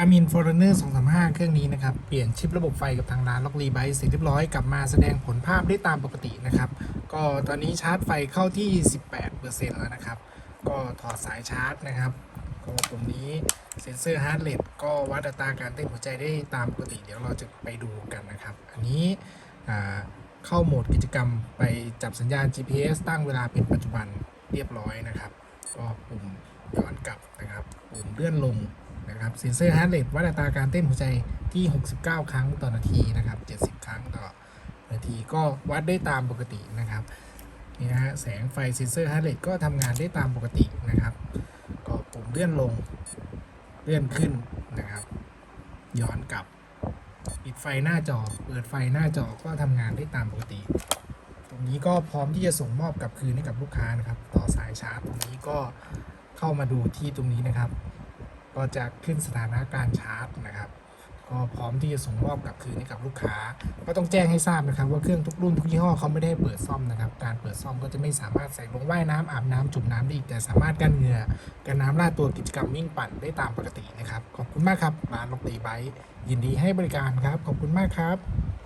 Garmin Forerunner 235 เครื่องนี้นะครับ เปลี่ยนชิประบบไฟกับทางร้านล็อกรีไบเสร็จเรียบร้อยกลับมาแสดงผลภาพได้ตามปกตินะครับ ก็ตอนนี้ชาร์จไฟเข้าที่ 18%แล้วนะครับ ก็ถอดสายชาร์จนะครับก็ตรงนี้เซ็นเซอร์ฮาร์ดเรทก็วัดอัตราการเต้นหัวใจได้ตามปกติ เดี๋ยวเราจะไปดูกันนะครับ อันนี้เข้าโหมดกิจกรรมไปจับสัญญาณ GPS ตั้งเวลาเป็นปัจจุบันเรียบร้อยนะครับ ก็ปุ่มย้อนกลับนะครับ ปุ่มเลื่อนลง นะครับเซนเซอร์ฮาร์ดเรทวัดอัตราการเต้นหัวใจที่ 69 ครั้งต่อนาทีนะครับ 70 ครั้งต่อนาทีก็วัดได้ตามปกตินะครับนี่นะฮะแสงไฟเซนเซอร์ฮาร์ดเรทก็ทำงานได้ตามปกตินะครับ ก็ปุ่มเลื่อนลงเลื่อนขึ้นนะครับ ย้อนกลับปิดไฟหน้าจอ เปิดไฟหน้าจอก็ทำงานได้ตามปกติ ตรงนี้ก็พร้อมที่จะส่งมอบกลับคืนให้กับลูกค้านะครับ ต่อสายชาร์จตรงนี้ก็เข้ามาดูที่ตรงนี้นะครับ ก็จะขึ้นสถานะการชาร์จนะครับก็พร้อมที่จะส่งมอบกลับคืนให้กับลูกค้า ก็ต้องแจ้งให้ทราบนะครับ ว่าเครื่องทุกรุ่นทุกยี่ห้อเขาไม่ได้เปิดซ่อมนะครับ การเปิดซ่อมก็จะไม่สามารถใส่ลงว่ายน้ำอาบน้ำจุ่มน้ำได้อีก แต่สามารถกันเหงื่อกันน้ำลาดตัวกิจกรรมวิ่งปั่นได้ตามปกตินะครับ ขอบคุณมากครับร้านลกตีไบยินดีให้บริการครับ ขอบคุณมากครับ